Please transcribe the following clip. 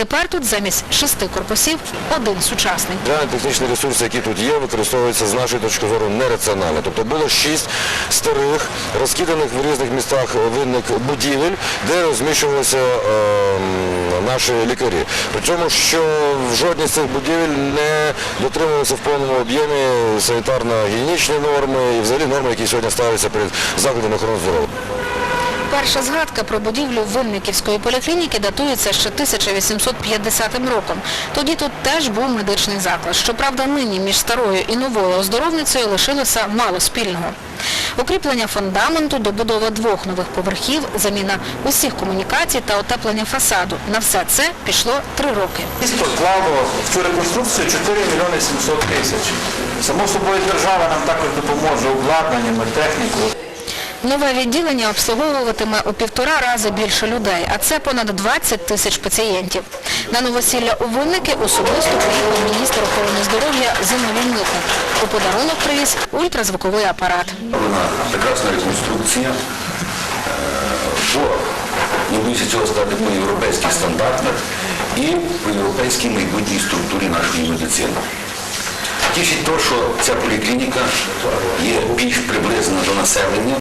Тепер тут замість шести корпусів один сучасний. Матеріально-технічні ресурси, які тут є, використовуються з нашої точки зору нераціонально. Тобто було шість старих, розкиданих в різних містах винних будівель, де розміщувалися ем, наші лікарі. Причому, що в жодній з цих будівель не дотримувалися в повному об'ємі санітарно-гігієнічні норми і взагалі норми, які сьогодні ставляться перед закладами охорони здоров'я. Перша згадка про будівлю Винниківської поліклініки датується ще 1850 роком. Тоді тут теж був медичний заклад. Щоправда, нині між старою і новою оздоровницею лишилося мало спільного. Укріплення фундаменту, добудова двох нових поверхів, заміна усіх комунікацій та утеплення фасаду. На все це пішло три роки. Місто вклало в цю реконструкцію 4 мільйони 700 тисяч. Само собою держава нам також допоможе обладнанням, і технікою. Нове відділення обслуговуватиме у півтора рази більше людей, а це понад 20 тисяч пацієнтів. На новосілля у Винники особисто приїхав міністр охорони здоров'я Зиновій Митник. У подарунок привіз ультразвуковий апарат. Вона прекрасна реконструкція, е, по, не боюся цього сказати, по європейських стандартах і по європейській майбутній структурі нашої медицини. Тішить те, що ця поліклініка є більш приближена до населення.